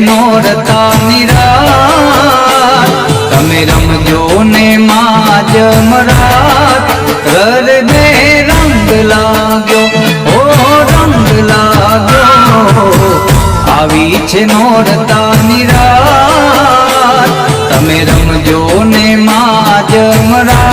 નોરતા નિરા તમે રમજો ને માજ મરાત. હૃદય રંગ લાગ્યો, ઓ રંગ લાગ્યો. આવી છે નોરતા નિરા તમે રમજો ને માજ મરાત.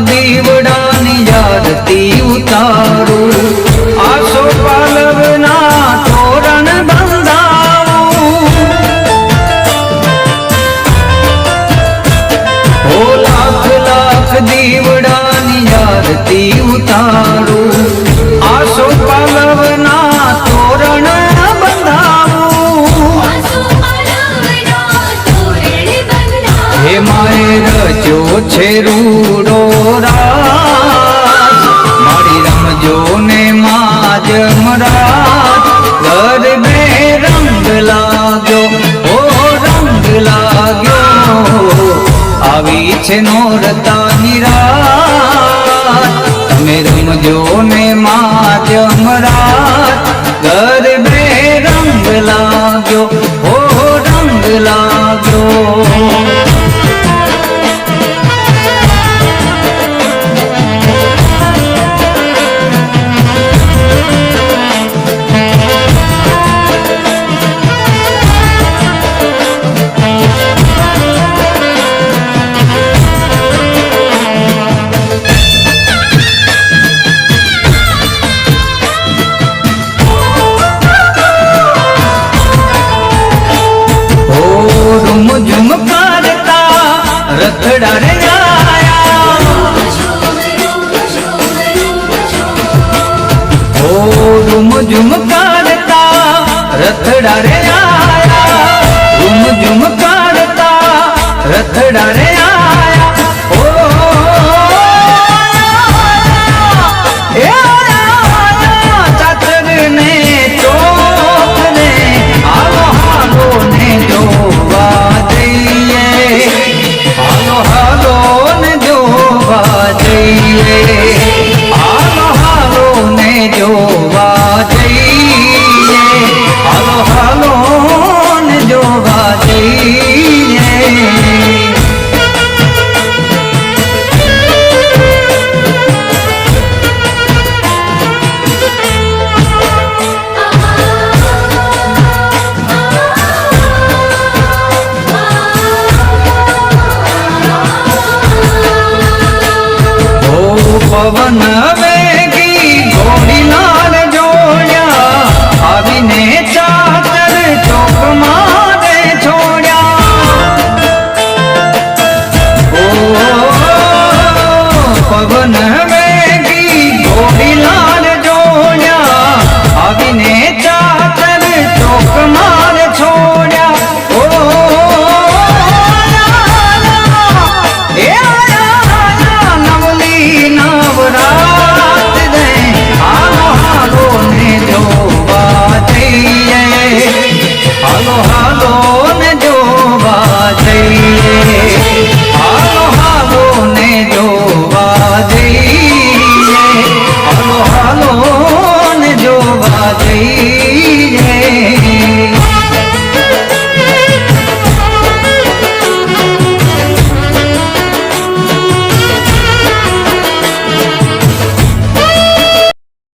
દીવડાની યાદતી ઉતારું. આસો પાલવના તોરણ બંધાવું. ઓ લાખ લાખ દીવડાની યાદતી ઉતારું. આસો પાલવના હે માએ રચ્યો છે મારી રમજો ને માજ મરાત ગરબે રંગ લાગ્યો, ઓ રંગ લાગ્યો. આવી છે નોરતા નિરા તમે રમજો ને માજ મરાત રૂમ ઝુમ કરતા રથડા રે આયા ઝુમ કરતા રથડા રે આયા પવન વેગી ઘોડી લાલ જોડ્યા. આવીને ચાદર ચોક મારે છોડ્યા. ઓ પવન